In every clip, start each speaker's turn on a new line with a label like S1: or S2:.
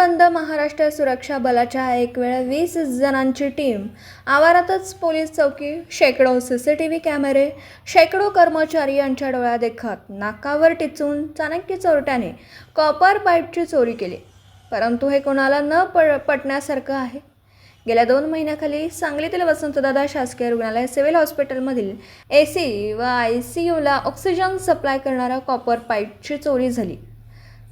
S1: बंद महाराष्ट्र सुरक्षा बलाच्या एक वेळ वीस जणांची टीम. आवारातच पोलीस चौकी शेकडो सी सी टी व्ही कॅमेरे शेकडो कर्मचारी यांच्या डोळ्यादेखत नाकावर टिचून चाणक्य चोरट्याने कॉपर पाईपची चोरी केली. परंतु हे कोणाला न प पटण्यासारखं आहे. गेल्या दोन महिन्याखाली सांगलीतील वसंतदादा शासकीय रुग्णालय सिव्हिल हॉस्पिटलमधील ए सी व आय सी यूला ऑक्सिजन सप्लाय करणाऱ्या कॉपर पाईपची चोरी झाली.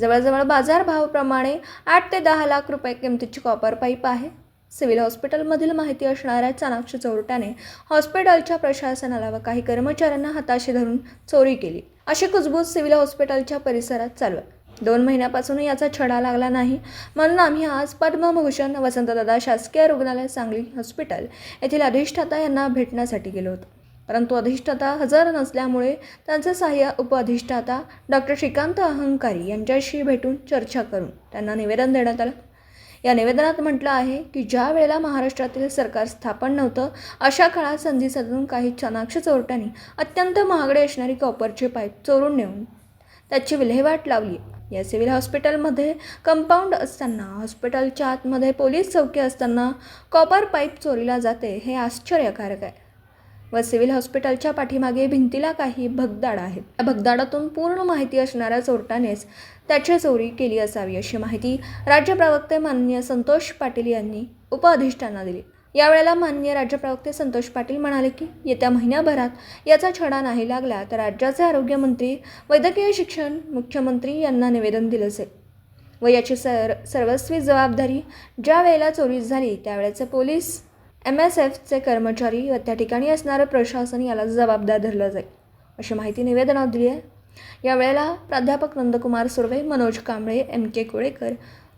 S1: जवळजवळ बाजारभावाप्रमाणे आठ ते दहा लाख रुपये किमतीची कॉपर पाईप आहे. सिव्हिल हॉस्पिटलमधील माहिती असणाऱ्या चाणाक्ष चोरट्याने हॉस्पिटलच्या प्रशासनाला व काही कर्मचाऱ्यांना हाताशी धरून चोरी केली. अशी कुजबूज सिव्हिल हॉस्पिटलच्या परिसरात चालू आहे. दोन महिन्यापासून याचा छडा लागला नाही. म्हणून आम्ही आज पद्मभूषण वसंतदादा शासकीय रुग्णालय सांगली हॉस्पिटल येथील अधिष्ठाता यांना भेटण्यासाठी गेलो होतो. परंतु अधिष्ठाता हजर नसल्यामुळे त्यांचे सहाय्य उपअधिष्ठाता डॉक्टर श्रीकांत अहंकारी यांच्याशी भेटून चर्चा करून त्यांना निवेदन देण्यात आलं. या निवेदनात म्हटलं आहे की ज्या वेळेला महाराष्ट्रातील सरकार स्थापन नव्हतं अशा काळात संधी साधून काही चाणाक्ष चोरट्यांनी अत्यंत महागडे असणारी कॉपरची पाईप चोरून नेऊन त्याची विल्हेवाट लावली. या सिव्हिल हॉस्पिटलमध्ये कंपाऊंड असताना हॉस्पिटलच्या आतमध्ये पोलीस चौकी असताना कॉपर पाईप चोरीला जाते हे आश्चर्यकारक आहे. व सिव्हिल हॉस्पिटलच्या पाठीमागे भिंतीला काही भगदाड आहेत. त्या भगदाडातून पूर्ण माहिती असणाऱ्या चोरट्यानेच त्याची चोरी केली असावी अशी माहिती राज्य प्रवक्ते माननीय संतोष पाटील यांनी उपअधिष्ठांना दिली. यावेळेला माननीय राज्य प्रवक्ते संतोष पाटील म्हणाले की येत्या महिन्याभरात याचा छडा नाही लागला तर राज्याचे आरोग्यमंत्री वैद्यकीय शिक्षण मुख्यमंत्री यांना निवेदन दिलं असेल. व याची सर सर्वस्वी जबाबदारी ज्या वेळेला चोरी झाली त्यावेळेचे पोलीस एम एस एफचे कर्मचारी व त्या ठिकाणी असणारं प्रशासन याला जबाबदार धरलं जाईल अशी माहिती निवेदनात दिली आहे. यावेळेला प्राध्यापक नंदकुमार सुर्वे मनोज कांबळे एम के कुळेकर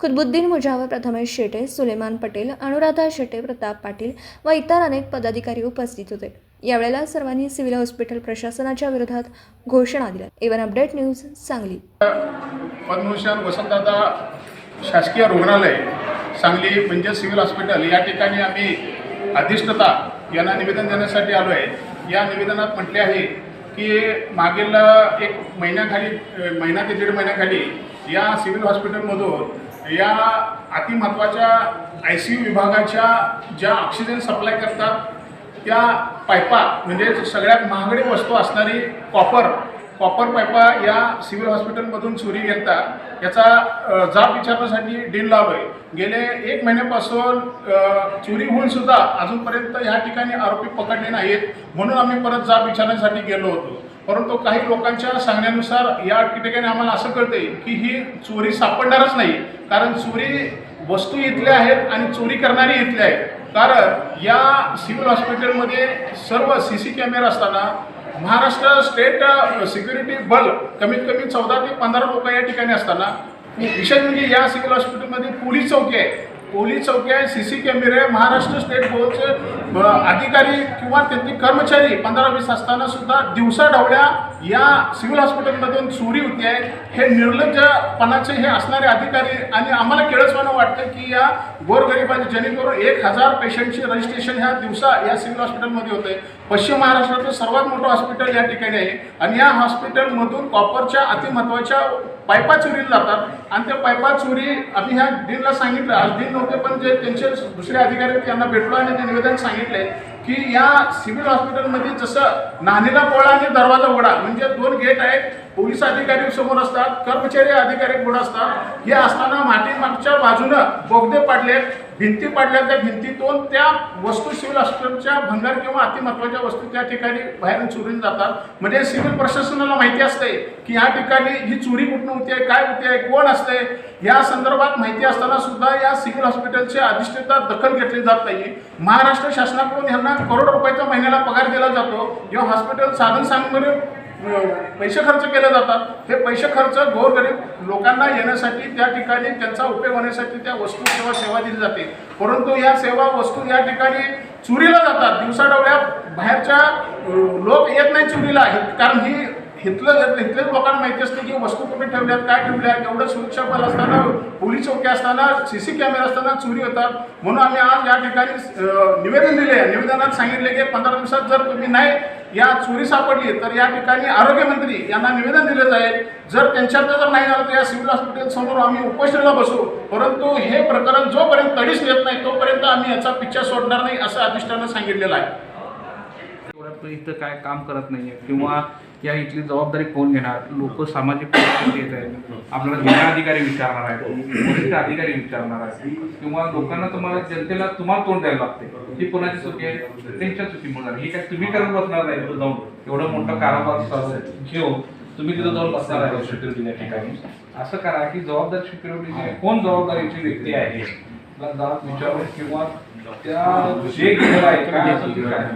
S1: खुदबुद्दीन मुजावर प्रथमेश शेटे सुलेमान पटेल अनुराधा शेटे प्रताप पाटील व इतर अनेक पदाधिकारी उपस्थित होते. यावेळेला सर्वांनी सिव्हिल हॉस्पिटल प्रशासनाच्या विरोधात घोषणा दिल्या. A one update news Sangli.
S2: Padmabhushan Vasantdada शासकीय रुग्णालय सांगली म्हणजे सिव्हिल हॉस्पिटल. या ठिकाणी आम्ही अधिष्ठता यांना निवेदन देण्यासाठी आलो आहे या निवेदनात म्हटले आहे की मागील एक महिन्याखाली महिना ते दीड महिन्याखाली या सिव्हिल हॉस्पिटलमधून या अतिमहत्त्वाच्या आय सी यू विभागाच्या ज्या ऑक्सिजन सप्लाय करतात त्या पायपा म्हणजे सगळ्यात महागडी वस्तू असणारी कॉपर कॉपर पायपा या सिव्हिल हॉस्पिटलमधून चोरी घेता याचा जाब विचारण्यासाठी डील लावलोय गेले एक महिन्यापासून चोरी होऊन सुद्धा अजूनपर्यंत ह्या ठिकाणी आरोपी पकडले नाहीत. म्हणून आम्ही परत जाब विचारण्यासाठी गेलो होतो. परंतु काही लोकांच्या सांगण्यानुसार या ठिकाणी आम्हाला असं कळतंय की ही चोरी सापडणारच नाही. कारण चोरी वस्तू इथल्या आहेत आणि चोरी करणारी इथल्या आहेत. कारण या सिव्हिल हॉस्पिटलमध्ये सर्व सी सी कॅमेरा असताना महाराष्ट्र स्टेट सिक्युरिटी बल कमीत कमी चौदा ते पंधरा लोक या ठिकाणी असताना. विशेष म्हणजे या सिव्हिल हॉस्पिटलमध्ये पोलीस चौकी आहे. पोलीस चौकी आहे सी सी कॅमेरे महाराष्ट्र स्टेट बोर्डचे अधिकारी किंवा त्यांचे कर्मचारी पंधरा वीस असताना सुद्धा दिवसा ढवळ्या या सिव्हिल हॉस्पिटलमधून चोरी होती आहे. हे निर्लज्जपणाचे हे असणारे अधिकारी आणि आम्हाला केळसवानं वाटतं की या गोरगरिबांचे जेणेकरून एक हजार पेशंटचे रजिस्ट्रेशन ह्या दिवसा या सिव्हिल हॉस्पिटलमध्ये होते पश्चिम महाराष्ट्रातलं सर्वात मोठं हॉस्पिटल या ठिकाणी आहे. आणि या हॉस्पिटलमधून कॉपरच्या अतिमहत्वाच्या पायपा चोरीला जातात. आणि त्या पायपा चोरी आम्ही ह्या डीनला सांगितलं आज डीन नव्हते पण जे त्यांचे दुसरे अधिकारी त्यांना भेटलो आणि ते निवेदन सांगितले की या सिव्हिल हॉस्पिटलमध्ये जसं नाणीला पोळा आणि दरवाजा उघडा म्हणजे दोन गेट आहेत पोलीस अधिकारी समोर असतात कर्मचारी अधिकारी पुढे असतात हे असताना माटी मागच्या बाजूनं बोगदे पाडले भिंती पडल्या त्या भिंतीतून त्या वस्तू सिव्हिल हॉस्पिटलच्या भंगार किंवा अतिमहत्वाच्या वस्तू त्या ठिकाणी बाहेरून चोरून जातात. म्हणजे सिव्हिल प्रशासनाला माहिती असते की या ठिकाणी ही चोरी कुठून होते आहे काय होते आहे कोण असते या संदर्भात माहिती असताना सुद्धा या सिव्हिल हॉस्पिटलचे अधिष्ठिता दखल घेतली जात नाही महाराष्ट्र शासनाकडून यांना करोड रुपयाचा महिन्याला पगार दिला जातो. किंवा हॉस्पिटल साधन सामग्री पैसे खर्च केले जातात. हे पैसे खर्च गोरगरीब लोकांना येण्यासाठी त्या ठिकाणी त्यांचा उपयोग होण्यासाठी त्या वस्तू किंवा सेवा दिली जाते. परंतु या सेवा वस्तू या ठिकाणी चोरीला जातात. दिवसाडवल्या बाहेरच्या लोक येत नाही चोरीला. आहेत कारण ही इथलं हिथलेच लोकांना माहिती असते की वस्तू कुठे ठेवल्यात काय ठेवल्यात एवढं सुरक्षा बल असताना पोलीस चौकी असताना सी सी कॅमेरा असताना चोरी होतात. म्हणून आम्ही आज या ठिकाणी निवेदन दिले आहे. निवेदनात सांगितले की पंधरा दिवसात जर तुम्ही नाही या चोरी सापडली तर या ठिकाणी आरोग्यमंत्री यांना निवेदन दिलं जाईल. जर त्यांच्यात जर नाही झालं तर या सिव्हिल हॉस्पिटल समोर आम्ही उपोषणाला बसू. परंतु हे प्रकरण जोपर्यंत तडीस येत नाही तोपर्यंत आम्ही याचा पिच्छा सोडणार नाही असं अधिष्ठानं सांगितलेलं आहे.
S3: इथं काय काम करत नाहीये. किंवा या इथली जबाबदारी कोण घेणार? लोक सामाजिक परिस्थिती येत आहेत. आपल्याला जिल्हा अधिकारी विचारणार आहेत वरिष्ठ अधिकारी विचारणार आहेत. किंवा लोकांना तुम्हाला जनतेला तुम्हाला तोंड द्यायला लागते ही कोणाची चुकी आहे? त्यांच्या चुकीमुळे झाली. ही काय तुम्ही करत बसणार नाही तिथं जाऊन. एवढं मोठं कारभार घेऊन तुम्ही तिथं जाऊन बसणार आहे. सिक्युरिटी ठिकाणी असं करा की जबाबदार सिक्युरिटी कोण जबाबदारीची व्यक्ती आहे? विचारून किंवा त्या जे गेलेलं आहे काय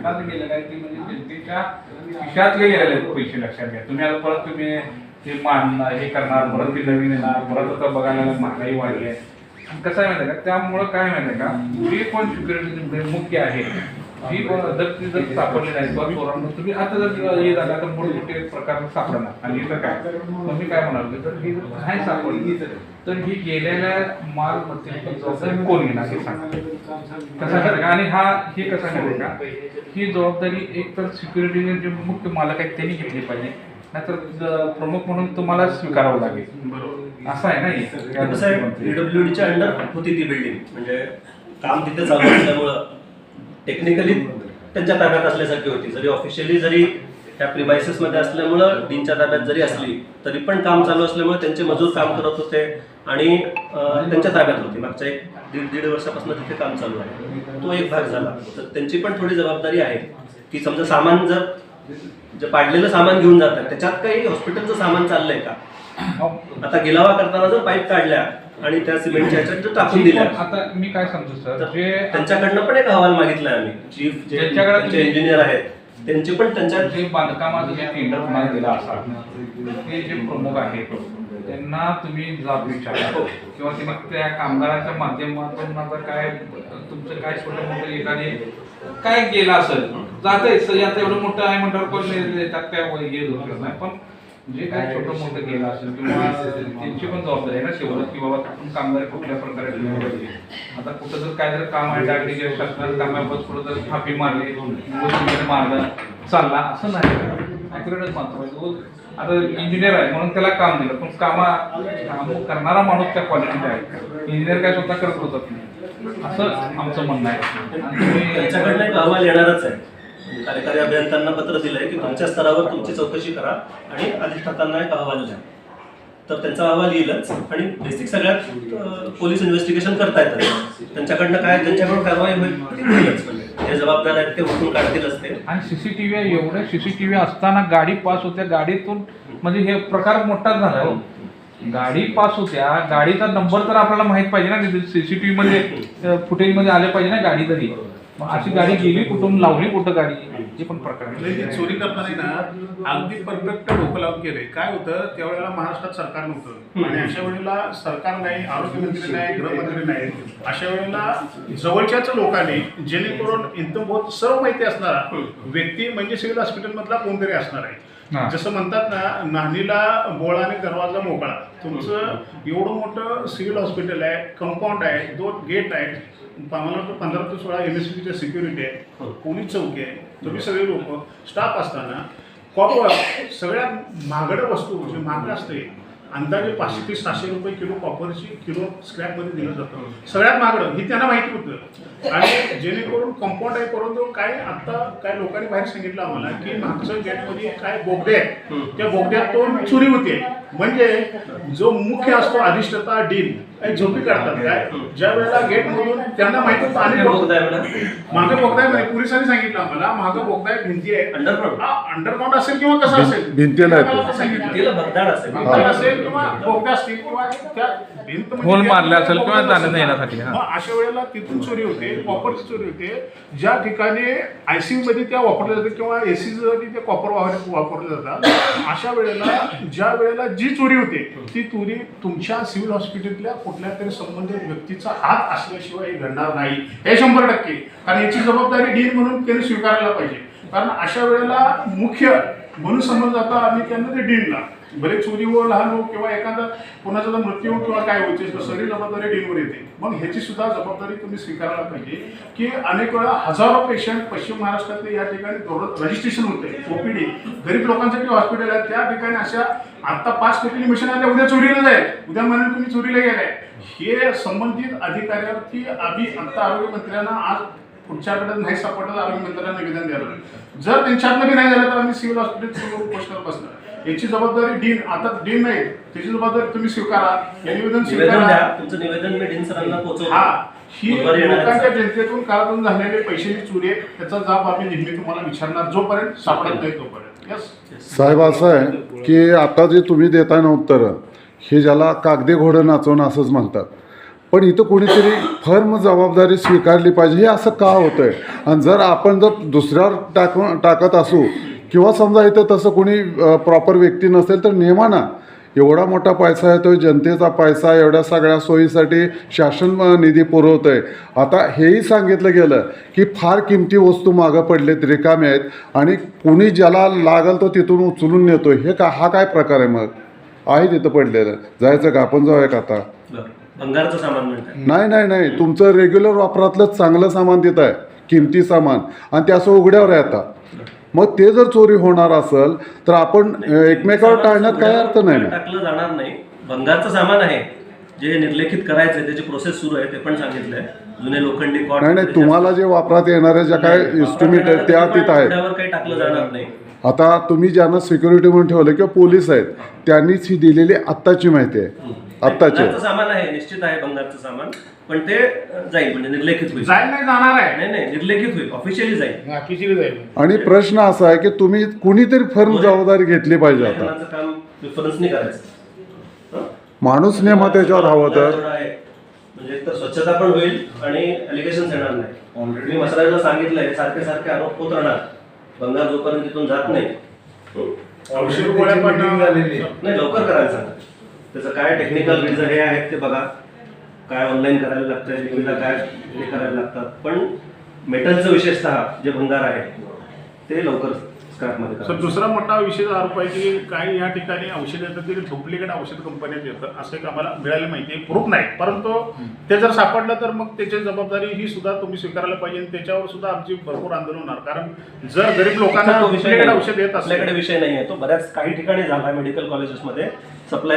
S3: काय गेलेलं आहे ते म्हणजे जनतेच्या खिशातले गेलेले आहेत पैसे लक्षात घ्या. तुम्ही आता परत तुम्ही ते मानणार हे करणार परत ते नवीन येणार परत आता बघायला महागाई वाढली आहे. कसं आहे माहिती आहे का? त्यामुळं काय माहिती आहे का? जे कोण सिक्युरिटी म्हणजे मुख्य आहे जी कोण अध्यक्ष जर सापडले नाही किंवा चोरांना तुम्ही आता जर हे झालं तर मोठे मोठे प्रकार सापडणार? आणि इथं काय? मग मी काय म्हणालो तर ही जर नाही सापडली तर ही गेलेल्या मालमत्तेची जबाबदारी कोण घेणार हे सांगा. कसं आहे का आणि हा हे कसं आहे का? ही जबाबदारी एक तर सिक्युरिटीचे जे मुख्य मालक आहेत त्यांनी घेतली पाहिजे. नाहीतर ज- प्रमुख म्हणून तुम्हाला स्वीकारावं लागेल.
S2: बरोबर.
S3: असं आहे ना हे.
S4: ते कसं आहे? पीडब्ल्यूडीच्या अंडर होती ती बिल्डिंग म्हणजे काम तिथे चालू असल्यामुळं टेक्निकली त्यांच्या ताब्यात असल्यासारखी होती. जरी ऑफिशियली जरी त्या प्रिमायसेस मध्ये असल्यामुळं डीनच्या ताब्यात जरी असली तरी पण काम चालू असल्यामुळे त्यांचे मजूर काम करत होते आणि त्यांच्या ताब्यात होती. मागच्या एक दीड दीड वर्षापासून तिथे काम चालू आहे. तो एक भाग झाला. तर त्यांची पण थोडी जबाबदारी आहे की समजा सामान जर जे पाडलेलं सामान घेऊन जातात त्याच्यात काही हॉस्पिटलचं सामान चाललंय का? आता गिलावा करताना जर पाईप काढल्या आणि त्या सिमेंटच्या ह्याच्यात टाकून दिल्या.
S3: आता मी काय सांगतो सर जे
S4: त्यांच्याकडनं पण एक अहवाल मागितलाय आम्ही. चीफ जे
S3: ज्यांच्याकडे
S4: त्यांचे
S3: तुम्ही-
S4: इंजिनियर आहेत त्यांचे पण त्यांच्या
S3: जे बांधकामाचं जे टेंडर तुम्हाला दिलं असाल ते जे प्रमुख आहेत त्यांना तुम्ही जाब विचारा. किंवा तुम्ही त्या कामगाराच्या माध्यमातून आता काय तुमचं काय छोटं मोठं एखादे काय गेलं असेल? जातंय सर आता एवढं मोठं आहे म्हटल्यावर कोण नाही देतात काय वय हे होत नाही. पण जे काय छोटं मोठं गेलं असेल किंवा त्यांची पण जबाबदारी आहे ना शेवट की बाबा आपण कामगार कुठल्या प्रकारे पाहिजे आता कुठं जर काय जर काम आहे डागडी शासनाचं काम आहे बस पुढं जर थापी मारली मारलं चालला असं नाही. ॲक्युरेटच मानतो पाहिजे तो आता इंजिनियर आहे म्हणून त्याला काम दिलं पण कामा काम करणारा माणूस त्या क्वालिटीचा आहे. इंजिनियर काय स्वतः करत होतात. असं आमचं म्हणणं आहे. आणि
S4: त्यांच्याकडनं एक अहवाल येणारच आहे. कार्यकारी अभियंत्यांना पत्र दिलंय की तुमच्या स्तरावर तुमची चौकशी करा आणि अधिष्ठातांना एक अहवाल द्या. तर त्यांचा अहवाल येईलच आणि बेसिक सगळ्यात पोलीस इन्व्हेस्टिगेशन करता येतात त्यांच्याकडनं काय त्यांच्याकडून कारवाई होईल म्हणजे जे जबाबदार आहेत ते उठून काढतीलच ते
S3: आणि सीसीटीव्ही एवढे. सीसीटीव्ही असताना गाडी पास होत्या. गाडीतून म्हणजे हे प्रकार मोठाच झाला. हो. गाडी पास होत्या. गाडीचा नंबर तर आपल्याला माहीत पाहिजे ना. सीसीटीव्ही मध्ये फुटेजमध्ये आले पाहिजे ना गाडी तरी. अशी गाडी गेली कुठून लावली कुठं गाडी हे पण प्रकार
S2: चोरी करताना ना अगदी परफेक्ट डोकं लावून केलंय. काय होतं त्यावेळेला महाराष्ट्रात सरकार नव्हतं. आणि अशा वेळेला सरकार नाही आरोग्यमंत्री नाही गृहमंत्री नाही. अशा वेळेला जवळच्याच लोकांनी जेणेकरून इंतमभूत सर्व माहिती असणारा व्यक्ती म्हणजे सिव्हिल हॉस्पिटल मधला कोणतरी असणार. आहे. जसं म्हणतात ना नानीला बोळाने दरवाजा मोकळा. तुमचं एवढं मोठं सिव्हिल हॉस्पिटल आहे कंपाऊंड आहे दोन गेट आहेत मला पंधरा ते सोळा एम एस सीच्या सिक्युरिटी आहे पोलीस चौकी आहे तुम्ही सगळे लोक स्टाफ असताना कॉपर सगळ्यात महागडं वस्तू जे महाग असते अंदाजे पाचशे ते सहाशे रुपये किलो कॉपरची किलो स्क्रॅपमध्ये दिलं जातं. सगळ्यात महागडं. हे त्यांना माहिती होतं. आणि जेणेकरून कंपाऊंड आहे परंतु काय आता काय लोकांनी बाहेर सांगितलं आम्हाला की मागच्या गेटमध्ये काय बोगदे आहेत. त्या बोगद्यातून चोरी होते. म्हणजे जो मुख्य असतो अधिष्ठाता डीन झोपी काढतात. काय? ज्या वेळेला गेटमधून त्यांना माहिती होतं आणि. मागं बोगदा आहे म्हणे. पोलिसांनी सांगितलं आम्हाला मागं बोगदा आहे भिंती आहे.
S4: अंडरग्राऊंड
S2: अंडरग्राऊंड असेल किंवा कसं असेल?
S5: भिंती नाही
S2: मला ते. सांगितलं.
S4: असेल.
S2: किंवा बोगदा असतील किंवा त्या भिंत म्हणजे त्या-
S3: मारले असेल किंवा
S2: बोगदा
S3: जाण्या
S2: असेल.
S3: येण्यासाठी, हा.
S2: अशा वेळेला तिथून चोरी होते कॉपरची चोरी होते. ज्या ठिकाणी आयसीयू मध्ये त्या वापरल्या जातात किंवा एसी साठी ते कॉपर वापरले जातात. अशा वेळेला ज्या वेळेला जी चोरी होते ती चोरी तुमच्या सिव्हिल हॉस्पिटलच्या कुठल्या तरी संबंधित व्यक्तीचा हात असल्याशिवाय हे घडणार नाही हे शंभर टक्के. कारण याची जबाबदारी डीन म्हणून त्यांनी स्वीकारायला पाहिजे. कारण अशा वेळेला मुख्य म्हणून समज आता आम्ही त्यांना ते डीनला भले चोरी व लहान लोक किंवा एखादा कोणाचा जर मृत्यू किंवा काय होते तर सगळी जबाबदारी डीनवर येते. मग ह्याची सुद्धा जबाबदारी तुम्ही स्वीकारायला पाहिजे की अनेक वेळा हजारो पेशंट पश्चिम महाराष्ट्रातले या ठिकाणी दररोज रजिस्ट्रेशन होते ओपीडी गरीब लोकांसाठी हॉस्पिटल आहे त्या ठिकाणी अशा आता पाच कोटी मिशन आल्या उद्या चोरीला जाईल. उद्या म्हणून तुम्ही चोरीला गेलाय. हे संबंधित अधिकाऱ्यावरती आम्ही आता आरोग्य मंत्र्यांना आज पुढच्याकडे नाही सापडलं आरोग्यमंत्र्यांना आरोग्य मंत्र्यांना निवेदन द्यायला जर त्यांच्यातनं बी नाही झालं तर आम्ही सिव्हिल हॉस्पिटल पोस्टर बसणार. याची जबाबदारी डीन आता डीन नाही त्याची जबाबदारी तुम्ही स्वीकारा हे निवेदन
S4: निवेदन
S2: स्वीकारा.
S4: द्या तुमचं निवेदन मी डीन सरांना पोहोचवतो
S2: हा ही
S4: बुधवारी येणार आहे.
S2: लोकांच्या जनतेतून काळातून झालेले पैशाची चोरी आहे त्याचा जाब आम्ही नेहमी तुम्हाला विचारणार जोपर्यंत सापडत नाही तोपर्यंत. यस
S5: साहेब असं आहे की आता जे तुम्ही देताय ना उत्तरं हे ज्याला कागदी घोडं नाचवणं असंच म्हणतात. पण इथं कोणीतरी फर्म जबाबदारी स्वीकारली पाहिजे हे असं का होतंय? आणि जर आपण जर दुसऱ्यावर टाक टाकत असू किंवा समजा इथं तसं कोणी प्रॉपर व्यक्ती नसेल तर नेमा ना एवढा मोठा पैसा आहे तो जनतेचा पैसा एवढ्या सगळ्या सोयीसाठी शासन निधी पुरवतं आहे आता हेही सांगितलं गेलं की फार किमती वस्तू मागं पडलेत रिकामे आहेत आणि कुणी ज्याला लागल तो तिथून उचलून नेतो हे का हा काय प्रकार आहे मग? आहे तिथं पडलेलं. जायचं का? आपण जाऊया का आता?
S4: बरं. भंगारचं सामान
S5: नाही नाही नाही. तुमचं रेग्युलर वापरातलं चांगलं सामान तिथं आहे. किमती सामान. आणि ते असं उघड्यावर आहे आता. मग ते जर चोरी होणार असेल तर आपण एकमेकावर टाळण्यात काय अर्थ नाही ना?
S4: टाकलं जाणार नाही. भंगारचं सामान आहे. जे निर्लेखित करायचं त्याची प्रोसेस सुरू आहे ते पण सांगितलंय. जुने लोखंडी कॉट
S5: नाही नाही तुम्हाला जे वापरात येणाऱ्या ज्या काय इन्स्ट्रुमेंट आहेत त्या तिथं आहेत.
S4: त्यावर काही टाकलं जाणार नाही.
S5: आता तुम्ही ज्यांना सिक्युरिटी म्हणून ठेवलं किंवा पोलीस आहेत त्यांनीच ही दिलेली आत्ताची माहिती आहे. आत्ताची
S4: भंगारचं सामान आहे निश्चित आहे भंगारचं सामान. पण ते अं, जाईल म्हणजे निर्लेखित होईल.
S2: जाईल नाही जाणार आहे.
S4: नाही नाही निर्लेखित होईल. ऑफिशियली जाईल.
S2: बाकीची जाईल.
S5: आणि प्रश्न असा आहे की तुम्ही कुणीतरी फर्म जबाबदारी घेतली पाहिजे आता.
S4: काम करायचं?
S5: माणूस नेमा त्याच्यावर हवं तर.
S4: म्हणजे एकतर स्वच्छता पण होईल आणि अलिगेशन येणार नाही. मी मसराजला सांगितलंय सारखे सारखे आरोप होत राहणार. बंगाल जोपर्यंत तिथून जात नाही. हं?
S2: औषध गोळ्या पण
S4: नाही लवकर करायला सांगा त्याचं काय टेक्निकल रिझन हे आहेत ते बघा. काय ऑनलाईन करायला लागतंय लिव्हिंगला काय हे करायला लागतात. पण मेटलचं विशेषतः जे भंगार आहे ते लवकर
S2: सर दुसरा मोठा विषय आरोप आहे की काही या ठिकाणी औषध येतात ते डुप्लिकेट औषध कंपन्यात येतं असं एक आम्हाला मिळालं माहिती आहे. प्रूफ नाही. परंतु ते जर सापडलं तर मग त्याची जबाबदारी ही सुद्धा तुम्ही स्वीकारायला पाहिजे आणि त्याच्यावर सुद्धा आमची भरपूर आंदोलन होणार. कारण जर गरीब लोकांना. औषध येत
S4: आपल्याकडे
S2: असेल
S4: विषय नाही आहे तो. बऱ्याच काही ठिकाणी झाला मेडिकल कॉलेजेसमध्ये सप्लाय